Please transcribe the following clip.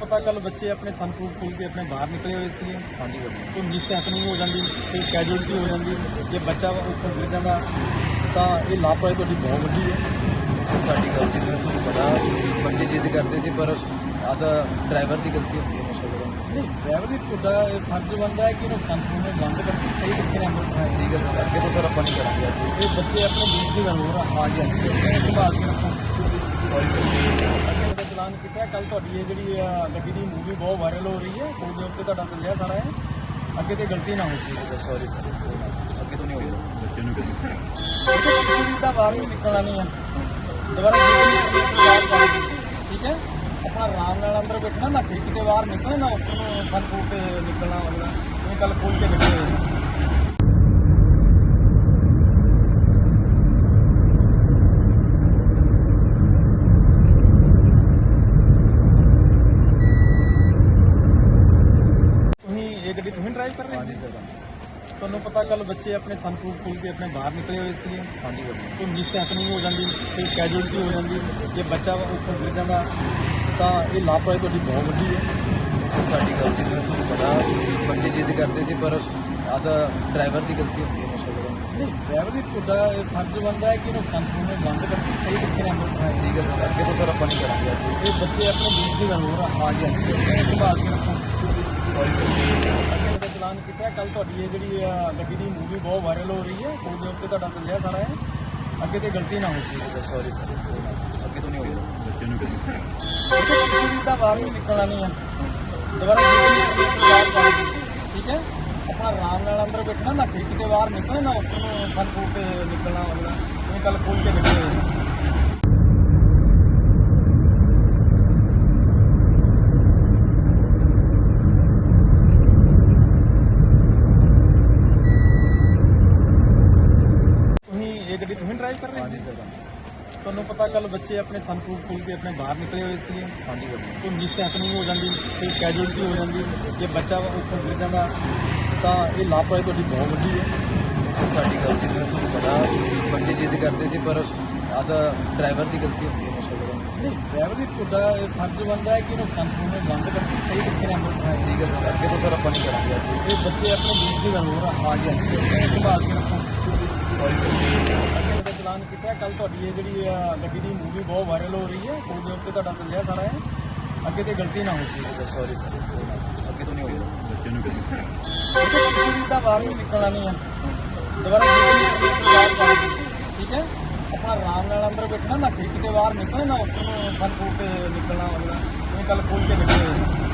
ਪਤਾ ਕੱਲ ਬੱਚੇ ਆਪਣੇ ਸੰਪਰੂਫ ਖੋਲ ਕੇ ਆਪਣੇ ਬਾਹਰ ਨਿਕਲੇ ਹੋਏ ਸੀ ਹਾਂਜੀ ਹਾਂਜੀ ਕੋਈ ਮਿਸ ਹੈਪਨਿੰਗ ਹੋ ਜਾਂਦੀ ਤੇ ਕੈਜੂਅਲਟੀ ਹੋ ਜਾਂਦੀ। ਜੇ ਬੱਚਾ ਉੱਪਰ ਗਿਰ ਜਾਂਦਾ ਤਾਂ ਇਹ ਲਾਪਰਵਾਹੀ ਤੁਹਾਡੀ ਬਹੁਤ ਵੱਡੀ ਹੈ। ਸਾਡੀ ਗਲਤੀ ਨਹੀਂ ਤੁਹਾਨੂੰ ਪਤਾ ਬੱਚੇ ਜਿੱਦ ਕਰਦੇ ਸੀ ਪਰ ਆ ਤਾਂ ਡਰਾਈਵਰ ਦੀ ਗਲਤੀ ਹੁੰਦੀ ਹੈ ਨਹੀਂ ਡਰਾਈਵਰ ਦੀ ਤੁਹਾਡਾ ਫਰਜ਼ ਬਣਦਾ ਹੈ ਕਿ ਇਹਨੂੰ ਸੰਪੂਰਨ ਨੂੰ ਬੰਦ ਕਰਕੇ ਸਹੀ ਤਰੀਕੇ ਨਾਲ ਅੰਦਰ ਬਿਠਾਇਆ ਠੀਕ ਹੈ ਸਰ। ਅੱਗੇ ਤੋਂ ਸਰ ਆਪਾਂ ਨਹੀਂ ਕਰਾਂਗੇ। ਇਹ ਬੱਚੇ ਆਪਣੇ ਦੇਸ਼ ਦੀ ਗੱਲ ਹੋ ਰਹਾ ਹਾਂਜੀ ਹਾਂਜੀ। ਇਹ ਸੰਭਾਲ ਕੇ ਰੱਖੋ। ਸੌਰੀ ਸਰ ਦਾ ਚਲਾਨ ਕੀਤਾ। ਕੱਲ ਤੁਹਾਡੀ ਇਹ ਜਿਹੜੀ ਗੱਡੀ ਦੀ ਮੂਵੀ ਬਹੁਤ ਵਾਇਰਲ ਹੋ ਰਹੀ ਹੈ। ਫੋਨ ਦੇ ਉੱਤੇ ਤੁਹਾਡਾ ਚੱਲਿਆ ਸਾਰਾ ਹੈ ਅੱਗੇ ਤੇ ਗਲਤੀ ਨਾ ਹੋਵੇ ਸਰ ਸੌਰੀ ਸਰ ਅੱਗੇ ਤੋਂ ਨਹੀਂ ਹੋਏਗਾ ਕਿਸੇ ਵੀ ਦਾ ਬਾਹਰ ਨਹੀਂ ਨਿਕਲਣਾ ਨਹੀਂ ਹੈ। ਦੁਬਾਰਾ ਠੀਕ ਹੈ? ਆਪਣਾ ਆਰਾਮ ਨਾਲ ਅੰਦਰ ਬੈਠਣਾ ਨਾ ਖਿੜਕੀ ਦੇ ਬਾਹਰ ਨਿਕਲਣਾ ਨਾ ਉੱਥੋਂ ਨੂੰ ਫਨ ਫੂਟ ਕੇ ਨਿਕਲਣਾ ਹੋਵੇਗਾ ਇਹ ਕੱਲ ਖੋਲ ਕੇ ਨਿਕਲੇ ਤੁਸੀਂ ਇਹ ਗੱਡੀ ਤੁਸੀਂ ਡਰਾਈਵ ਕਰ ਰਹੇ ਹਾਂਜੀ ਸੀ ਸਰ ਤੁਹਾਨੂੰ ਪਤਾ ਕੱਲ ਬੱਚੇ ਆਪਣੇ ਸੰਪਰੂਫ ਖੋਲ ਕੇ ਆਪਣੇ ਬਾਹਰ ਨਿਕਲੇ ਹੋਏ ਸੀ ਹਾਂਜੀ ਹਾਂਜੀ। ਕੋਈ ਮਿਸ ਹੈਪਨਿੰਗ ਹੋ ਜਾਂਦੀ ਤੇ ਕੈਜੂਅਲਟੀ ਹੋ ਜਾਂਦੀ ਜੇ ਬੱਚਾ ਉੱਪਰ ਗਿਰ ਜਾਂਦਾ ਤਾਂ ਇਹ ਲਾਪਰਵਾਹੀ ਤੁਹਾਡੀ ਬਹੁਤ ਵੱਡੀ ਹੈ। ਸਾਡੀ ਗਲਤੀ ਨਹੀਂ ਤੁਹਾਨੂੰ ਪਤਾ। ਬੱਚੇ ਜਿੱਦ ਕਰਦੇ ਸੀ ਪਰ ਆ ਤਾਂ ਡਰਾਈਵਰ ਦੀ ਗਲਤੀ ਹੁੰਦੀ ਹੈ ਨਹੀਂ ਡਰਾਈਵਰ ਦੀ ਤੁਹਾਡਾ ਫਰਜ਼ ਬਣਦਾ ਹੈ ਕਿ ਇਹਨੂੰ ਸੰਪੂਰਨ ਨੂੰ ਬੰਦ ਕਰਕੇ ਸਹੀ ਤਰੀਕੇ ਨਾਲ ਬਿਠਾਇਆ ਠੀਕ ਹੈ ਅੱਗੇ ਤੋਂ ਸਰ ਆਪਾਂ ਨਹੀਂ ਕਰਾਂਗੇ। ਇਹ ਬੱਚੇ ਆਪਣੇ ਦੇਸ਼ ਦੀ ਗੱਲ ਹੋ ਰਹਾ ਹਾਂਜੀ। ਇਹ ਸੰਭਾਲ ਕੇ ਰੱਖੋ। ਚਲਾਨ ਕੀਤਾ। ਕੱਲ ਤੁਹਾਡੀ ਇਹ ਜਿਹੜੀ ਗੱਡੀ ਦੀ ਮੂਵੀ ਬਹੁਤ ਵਾਇਰਲ ਹੋ ਰਹੀ ਹੈ। ਦੇ ਉੱਤੇ ਤੁਹਾਡਾ ਚੱਲਿਆ ਸਾਰਾ ਹੈ। ਅੱਗੇ ਤੇ ਗਲਤੀ ਨਾ ਹੋਵੇ ਸਰ ਸੌਰੀ ਸਰ ਅੱਗੇ ਤੋਂ ਨਹੀਂ ਹੋਏਗਾ ਕਿਸੇ ਵੀ ਦਾ ਬਾਹਰ ਨਹੀਂ ਨਿਕਲਣਾ ਨਹੀਂ ਹੈ। ਦੁਬਾਰਾ ਠੀਕ ਹੈ? ਆਪਣਾ ਆਰਾਮ ਨਾਲ ਅੰਦਰ ਬੈਠਣਾ ਨਾ ਖਿੜਕੀ ਦੇ ਬਾਹਰ ਨਿਕਲਣਾ ਨਾ ਉੱਥੋਂ ਨੂੰ ਫੂਟ ਕੇ ਨਿਕਲਣਾ ਹੋਵੇਗਾ ਇਹ ਕੱਲ ਖੋਲ ਕੇ ਨਿਕਲੇ ਤੁਸੀਂ ਇਹ ਗੱਡੀ ਤੁਸੀਂ ਡਰਾਈਵ ਕਰ ਰਹੇ ਹਾਂਜੀ ਸਰ ਤੁਹਾਨੂੰ ਪਤਾ ਕੱਲ ਬੱਚੇ ਆਪਣੇ ਸੰਪਰੂਫ ਖੋਲ ਕੇ ਆਪਣੇ ਬਾਹਰ ਨਿਕਲੇ ਹੋਏ ਸੀ ਹਾਂਜੀ ਹਾਂਜੀ ਕੋਈ ਮਿਸ ਹੈਪਨਿੰਗ ਹੋ ਜਾਂਦੀ ਤੇ ਕੈਜੂਅਲਟੀ ਹੋ ਜਾਂਦੀ। ਜੇ ਬੱਚਾ ਉੱਪਰ ਗਿਰ ਜਾਂਦਾ ਤਾਂ ਇਹ ਲਾਪਰਵਾਹੀ ਤੁਹਾਡੀ ਬਹੁਤ ਵੱਡੀ ਹੈ। ਸਾਡੀ ਗਲਤੀ ਨਹੀਂ ਤੁਹਾਨੂੰ ਪਤਾ ਬੱਚੇ ਜਿੱਦ ਕਰਦੇ ਸੀ ਪਰ ਆ ਤਾਂ ਡਰਾਈਵਰ ਦੀ ਗਲਤੀ ਹੁੰਦੀ ਹੈ ਕਰਨ ਨਹੀਂ ਡਰਾਈਵਰ ਦੀ ਤੁਹਾਡਾ ਫਰਜ਼ ਬਣਦਾ ਹੈ ਕਿ ਇਹਨੂੰ ਸੰਪੂਰਨ ਨੂੰ ਬੰਦ ਕਰਕੇ ਸਹੀ ਤਰੀਕੇ ਨਾਲ ਅੰਦਰ ਬਿਠਾਇਆ ਠੀਕ ਹੈ ਸਰ ਅੱਗੇ ਤੋਂ ਸਰ ਆਪਾਂ ਨਹੀਂ ਕਰਾਂਗੇ। ਇਹ ਬੱਚੇ ਆਪਣੇ ਦੇਸ਼ ਦੀ ਗੱਲ ਹੋ ਰਹਾ ਹਾਂਜੀ ਹਾਂਜੀ ਸੰਭਾਲ ਕੇ ਰੱਖੋ। ਚਲਾਨ ਕੀਤਾ ਕੱਲ ਤੁਹਾਡੀ ਇਹ ਜਿਹੜੀ ਗੱਡੀ ਦੀ ਮੂਵੀ ਬਹੁਤ ਵਾਇਰਲ ਹੋ ਰਹੀ ਹੈ। ਫੋਨ ਦੇ ਉੱਤੇ ਤੁਹਾਡਾ ਚੱਲਿਆ ਸਾਰਾ ਹੈ। ਅੱਗੇ ਤੇ ਗਲਤੀ ਨਾ ਹੋਵੇ ਸਰ ਸੌਰੀ ਸਰ ਅੱਗੇ ਤੋਂ ਨਹੀਂ ਹੋਏਗਾ ਕਿਸੇ ਵੀ ਦਾ ਬਾਹਰ ਨਹੀਂ ਨਿਕਲਣਾ ਨਹੀਂ ਹੈ। ਦੁਬਾਰਾ ਠੀਕ ਹੈ? ਆਪਣਾ ਆਰਾਮ ਨਾਲ ਅੰਦਰ ਬੈਠਣਾ ਨਾ ਖਿੜਕੀ ਦੇ ਬਾਹਰ ਨਿਕਲਣਾ ਨਾ ਉੱਥੋਂ ਨੂੰ ਫਨ ਫੂਟ ਕੇ ਨਿਕਲਣਾ ਹੋਵੇਗਾ ਇਹ ਕੱਲ ਖੋਲ ਕੇ ਨਿਕਲੇ